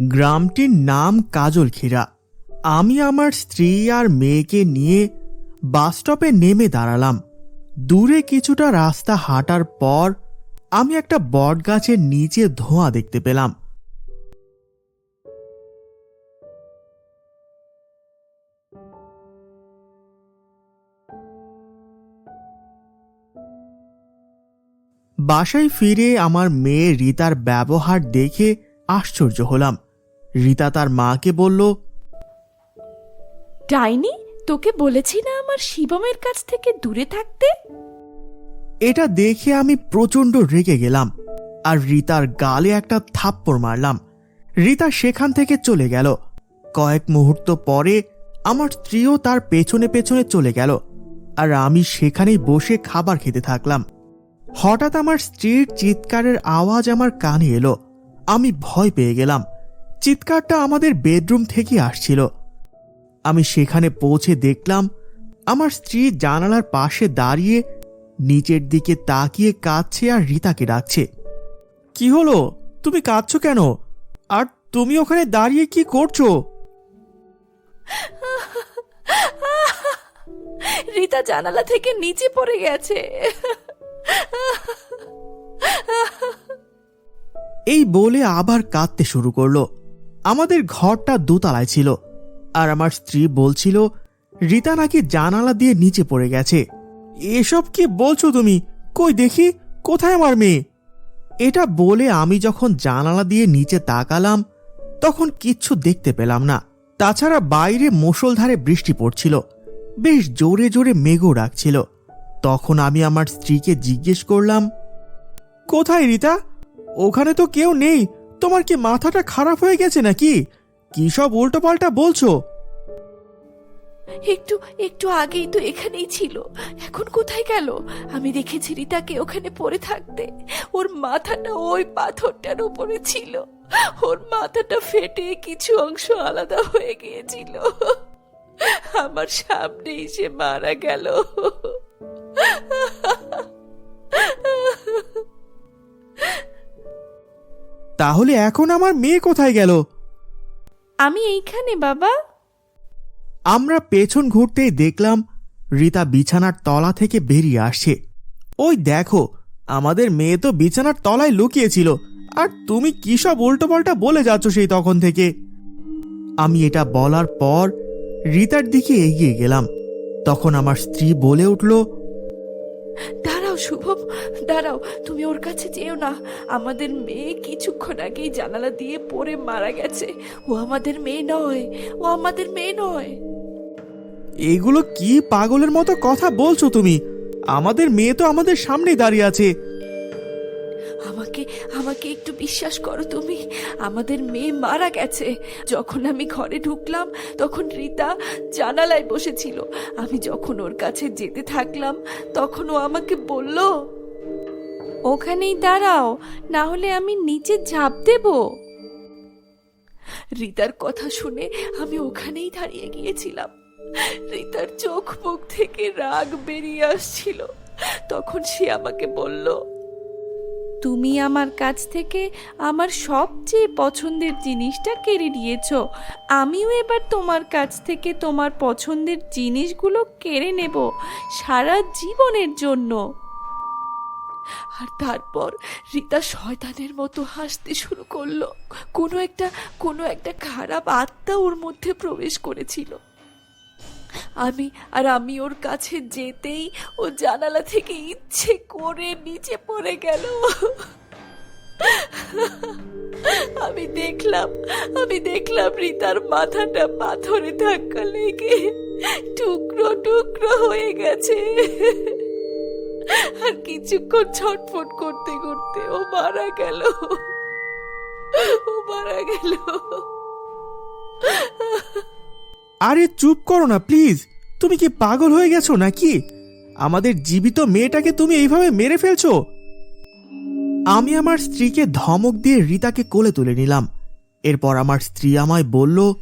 গ্রামটির নাম কাজলখিরা। আমি আমার স্ত্রী আর মেয়েকে নিয়ে বাস স্টপে নেমে দাঁড়ালাম। দূরে কিছুটা রাস্তা হাঁটার পর আমি একটা বট গাছের নিচে ধোঁয়া দেখতে পেলাম। বাসায় ফিরে আমার মেয়ে রিতার ব্যবহার দেখে আশ্চর্য হলাম। রিতা তার মাকে বলল ডাইনি তোকে বলেছি না আমার শিবমের কাছ থেকে দূরে থাকতে? এটা দেখে আমি প্রচণ্ড রেগে গেলাম আর রিতার গালে একটা থাপ্পড় মারলাম। রিতা সেখান থেকে চলে গেল। কয়েক মুহূর্ত পরে আমার স্ত্রীও তার পেছনে পেছনে চলে গেল আর আমি সেখানেই বসে খাবার খেতে থাকলাম। হঠাৎ আমার স্ত্রীর চিৎকারের আওয়াজ আমার কানে এলো। আমি ভয় পেয়ে গেলাম। চিৎকারটা আমাদের বেডরুম থেকে আসছিল। আমি সেখানে পৌঁছে দেখলাম, আমার স্ত্রী জানালার পাশে দাঁড়িয়ে নিচের দিকে তাকিয়ে কাঁদছে আর রিতাকে ডাকছে। কি হলো? তুমি কাঁদছো কেন? আর তুমি ওখানে দাঁড়িয়ে কি করছ? রিতা জানালা থেকে নিচে পড়ে গেছে। এই বলে আবার কাঁদতে শুরু করল। আমাদের ঘরটা দোতলায় ছিল, আর আমার স্ত্রী বলছিল, রিতা নাকি জানালা দিয়ে নিচে পড়ে গেছে। এসব কি বলছো তুমি? কই দেখি, কোথায় আমার মেয়ে? এটা বলে আমি যখন জানালা দিয়ে নিচে তাকালাম, তখন কিচ্ছু দেখতে পেলাম না। তাছাড়া বাইরে মুষলধারে বৃষ্টি পড়ছিল, বেশ জোরে জোরে মেঘও ডাকছিল। তখন আমি আমার স্ত্রীকে জিজ্ঞেস করলাম, কোথায় রিতা? ওখানে তো কেউ নেই। তোমার কি মাথাটা খারাপ হয়ে গেছে নাকি? কি সব উল্টোপাল্টা বলছো? একটু একটু আগেই তো এখানেই ছিল। এখন কোথায় গেল? আমি দেখেছি রিতাকে ওখানে পড়ে থাকতে। ওর মাথাটা ওই পাথরটার উপরে ছিল। ওর মাথাটা ফেটে কিছু অংশ আলাদা হয়ে গিয়েছিল। আমার সামনেই সে মারা গেল। তাহলে এখন আমার মেয়ে কোথায় গেল? আমি এইখানে বাবা। আমরা পেছন ঘুরতেই দেখলাম রিতা বিছানার তলা থেকে বেরিয়ে আসছে। ওই দেখো আমাদের মেয়ে তো বিছানার তলায় লুকিয়েছিল। আর তুমি কি সব উল্টোপাল্টা বলে যাচ্ছ সেই তখন থেকে? আমি এটা বলার পর রিতার দিকে এগিয়ে গেলাম। তখন আমার স্ত্রী বলে উঠল শুভম দাঁড়াও তুমি ওর কাছে যেও না। আমাদের মেয়ে কিছুক্ষণ আগেই জানালা দিয়ে পড়ে মারা গেছে। ও আমাদের মেয়ে নয়। ও আমাদের মেয়ে নয়। এগুলো কি পাগলের মতো কথা বলছো তুমি? আমাদের মেয়ে তো আমাদের সামনে দাঁড়িয়ে আছে। আমাকে আমাকে একটু বিশ্বাস করো তুমি। আমাদের মেয়ে মারা গেছে। যখন আমি ঘরে ঢুকলাম, তখন রিতা জানালায় বসেছিল। আমি যখন ওর কাছে যেতে থাকলাম, তখন ও আমাকে বলল, ওখানেই দাঁড়াও, না হলে আমি নিচে ঝাঁপ দেব। রিতার কথা শুনে আমি ওখানেই দাঁড়িয়ে গিয়েছিলাম। রিতার চোখ মুখ থেকে রাগ বেরিয়ে আসছিল। তখন সে আমাকে বলল তুমি আমার কাছ থেকে আমার সবচেয়ে পছন্দের জিনিসটা কেড়ে নিয়েছ। আমিও এবার তোমার কাছ থেকে তোমার পছন্দের জিনিসগুলো কেড়ে নেব সারা জীবনের জন্য। আর তারপর রীতা শয়তানের মতো হাসতে শুরু করল। কোনো একটা কোনো একটা খারাপ আত্মা ওর মধ্যে প্রবেশ করেছিল। আমি আর আমি ওর কাছে যেতেই ও জানালা থেকে ইচ্ছে করে নিচে পড়ে গেল। আমি দেখলাম আমি দেখলাম রিতার মাথাটা পাথরে ধাক্কা লেগে টুকরো টুকরো হয়ে গেছে। আর কিছুক্ষণ ছটফট করতে করতে ও মারা গেল। ও মারা গেল। আরে চুপ করো না প্লিজ। তুমি কি পাগল হয়ে গেছো নাকি? আমাদের জীবিত মেয়েটাকে তুমি এইভাবে মেরে ফেলছো? আমি আমার স্ত্রীকে ধমক দিয়ে রিতাকে কোলে তুলে নিলাম। এরপর আমার স্ত্রী আমায় বলল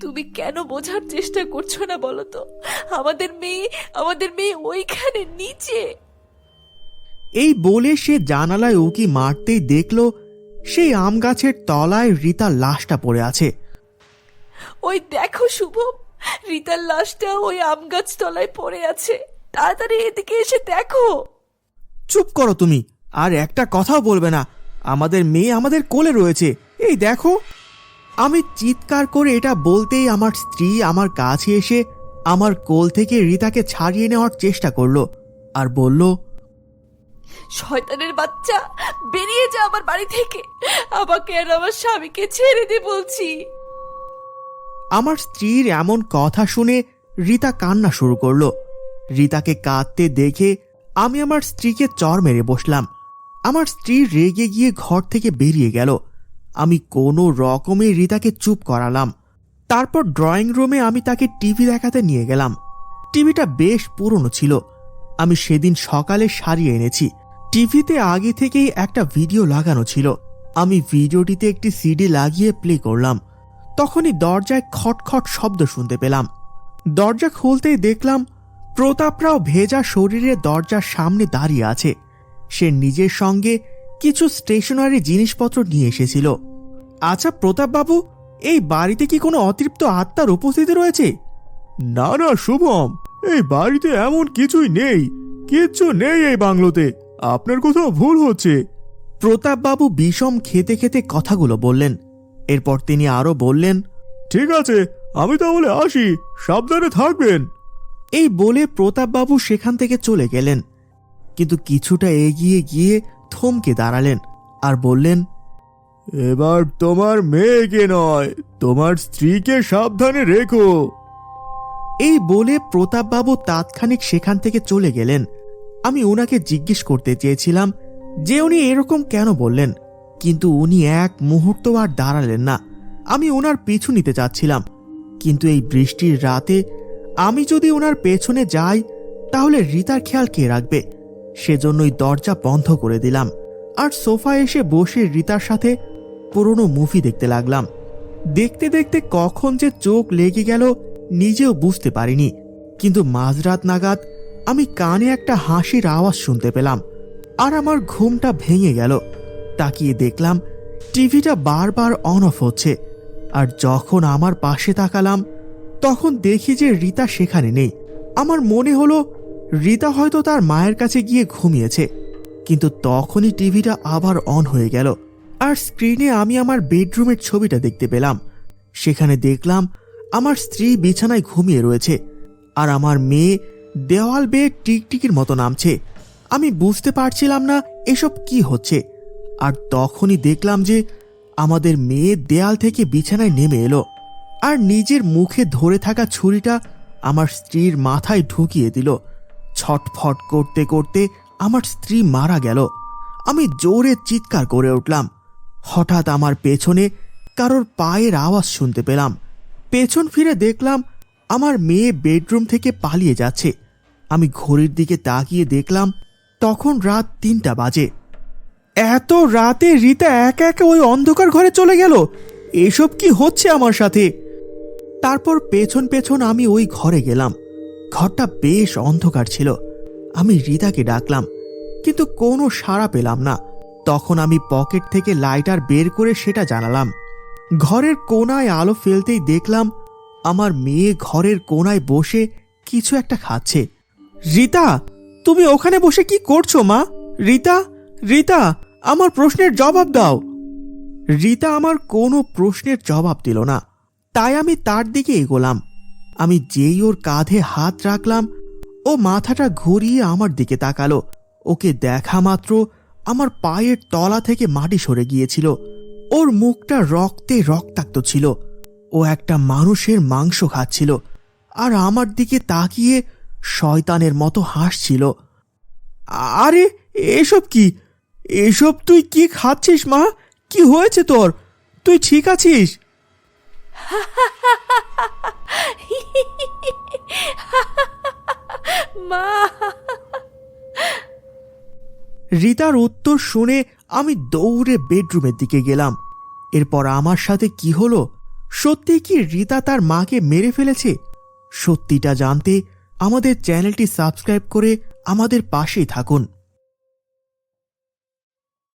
তুমি কেন বোঝার চেষ্টা করছ না বলো তো? আমাদের মেয়ে আমাদের মেয়ে ওইখানে নিচে। এই বলে সে জানালায় উকি মারতেই দেখল সেই আম গাছের তলায় রিতার লাশটা পড়ে আছে। ওই দেখো শুভম রিতার লাশটা ওই আম গাছ তলায় পড়ে আছে। তাড়াতাড়ি এদিকে এসে দেখো। চুপ করো তুমি আর একটা কথাও বলবে না। আমাদের মেয়ে আমাদের কোলে রয়েছে। এই দেখো। আমি চিৎকার করে এটা বলতেই আমার স্ত্রী আমার কাছে এসে আমার কোল থেকে রিতাকে ছাড়িয়ে নেওয়ার চেষ্টা করল আর বলল শয়তানের বাচ্চা বেরিয়ে যা আমার বাড়ি থেকে। আমাকে আর আমার স্বামীকে ছেড়ে দে বলছি। আমার স্ত্রীর এমন কথা শুনে রিতা কান্না শুরু করল। রিতাকে কাঁদতে দেখে আমি আমার স্ত্রীকে চর মেরে বসলাম। আমার স্ত্রী রেগে গিয়ে ঘর থেকে বেরিয়ে গেল। আমি কোনো রকমে রিতাকে চুপ করালাম। তারপর ড্রয়িং রুমে আমি তাকে টিভি দেখাতে নিয়ে গেলাম। টিভিটা বেশ পুরনো ছিল। আমি সেদিন সকালে সারিয়ে এনেছি। টিভিতে আগে থেকেই একটা ভিডিও লাগানো ছিল। আমি ভিডিওটিতে একটি সিডি লাগিয়ে প্লে করলাম। তখনই দরজায় খটখট শব্দ শুনতে পেলাম। দরজা খুলতেই দেখলাম প্রতাপরাও ভেজা শরীরে দরজার সামনে দাঁড়িয়ে আছে। সে নিজের সঙ্গে কিছু স্টেশনারি জিনিসপত্র নিয়ে এসেছিল। আচ্ছা প্রতাপবাবু এই বাড়িতে কি কোনো অতৃপ্ত আত্মার উপস্থিতি রয়েছে? না না শুভম এই বাড়িতে এমন কিছুই নেই। কিচ্ছু নেই এই বাংলোতে। আপনার কোথাও ভুল হচ্ছে। প্রতাপবাবু বিষম খেতে খেতে কথাগুলো বললেন। এরপর তিনি আরও বললেন ঠিক আছে আমি তাহলে আসি সাবধানে থাকবেন। এই বলে প্রতাপবাবু সেখান থেকে চলে গেলেন। কিন্তু কিছুটা এগিয়ে গিয়ে থমকে দাঁড়ালেন আর বললেন এবার তোমার মেয়েকে নয় তোমার স্ত্রীকে সাবধানে রেখো। এই বলে প্রতাপবাবু তাৎক্ষণিক সেখান থেকে চলে গেলেন। আমি ওনাকে জিজ্ঞেস করতে চেয়েছিলাম যে উনি এরকম কেন বললেন। কিন্তু উনি এক মুহূর্ত আর দাঁড়ালেন না। আমি ওনার পিছু নিতে চাচ্ছিলাম কিন্তু এই বৃষ্টির রাতে আমি যদি ওনার পেছনে যাই, তাহলে রিতার খেয়াল কে রাখবে? সেজন্যই দরজা বন্ধ করে দিলাম। আর সোফায় এসে বসে রিতার সাথে পুরনো মুভি দেখতে লাগলাম। দেখতে দেখতে কখন যে চোখ লেগে গেল, নিজেও বুঝতে পারিনি। কিন্তু মাঝরাত নাগাদ আমি কানে একটা হাসির আওয়াজ শুনতে পেলাম। আর আমার ঘুমটা ভেঙে গেল। তাকিয়ে দেখলাম, টিভিটা বারবার অন অফ হচ্ছে। আর যখন আমার পাশে তাকালাম, তখন দেখি যে রিতা সেখানে নেই। আমার মনে হলো, রিতা হয়তো তার মায়ের কাছে গিয়ে ঘুমিয়েছে। কিন্তু তখনই টিভিটা আবার অন হয়ে গেল। আর স্ক্রিনে আমি আমার বেডরুমের ছবিটা দেখতে পেলাম। সেখানে দেখলাম, আমার স্ত্রী বিছানায় ঘুমিয়ে রয়েছে। আর আমার মেয়ে দেওয়াল বেয়ে টিকটিকির মতো নামছে। আমি বুঝতে পারছিলাম না এসব কি হচ্ছে। আর তখনই দেখলাম যে আমাদের মেয়ে দেয়াল থেকে বিছানায় নেমে এলো আর নিজের মুখে ধরে থাকা ছুরিটা আমার স্ত্রীর মাথায় ঢুকিয়ে দিল। ছটফট করতে করতে আমার স্ত্রী মারা গেল। আমি জোরে চিৎকার করে উঠলাম। হঠাৎ আমার পেছনে কারোর পায়ের আওয়াজ শুনতে পেলাম। পেছন ফিরে দেখলাম আমার মেয়ে বেডরুম থেকে পালিয়ে যাচ্ছে। আমি ঘড়ির দিকে তাকিয়ে দেখলাম তখন রাত তিনটা বাজে। এত রাতে রিতা একা একা ওই অন্ধকার ঘরে চলে গেল? এসব কি হচ্ছে আমার সাথে? তারপর পেছন পেছন আমি ওই ঘরে গেলাম। ঘরটা বেশ অন্ধকার ছিল। আমি রিতাকে ডাকলাম, কিন্তু কোনো সাড়া পেলাম না। তখন আমি পকেট থেকে লাইটার বের করে সেটা জানালাম। ঘরের কোনায় আলো ফেলতেই দেখলাম, আমার মেয়ে ঘরের কোনায় বসে কিছু একটা খাচ্ছে। রিতা, তুমি ওখানে বসে কি করছ মা? রিতা রিতা আমার প্রশ্নের জবাব দাও। রিতা আমার কোনো প্রশ্নের জবাব দিল না। তাই আমি তার দিকে এগোলাম। আমি যেই ওর কাঁধে হাত রাখলাম, ও মাথাটা ঘুরিয়ে আমার দিকে তাকালো। ওকে দেখা মাত্র আমার পায়ের তলা থেকে মাটি সরে গিয়েছিল। ওর মুখটা রক্তে রক্তাক্ত ছিল। ও একটা মানুষের মাংস খাচ্ছিল। আর আমার দিকে তাকিয়ে শয়তানের মতো হাসছিল। আরে, এসব কি? এসব তুই কি খাচ্ছিস মা? কি হয়েছে তোর? তুই ঠিক আছিস? মা। রিতার উত্তর শুনে আমি দৌড়ে বেডরুমের দিকে গেলাম। এরপর আমার সাথে কি হলো? সত্যি কি রিতা তার মাকে মেরে ফেলেছে? সত্যিটা জানতে আমাদের চ্যানেলটি সাবস্ক্রাইব করে আমাদের পাশেই থাকুন।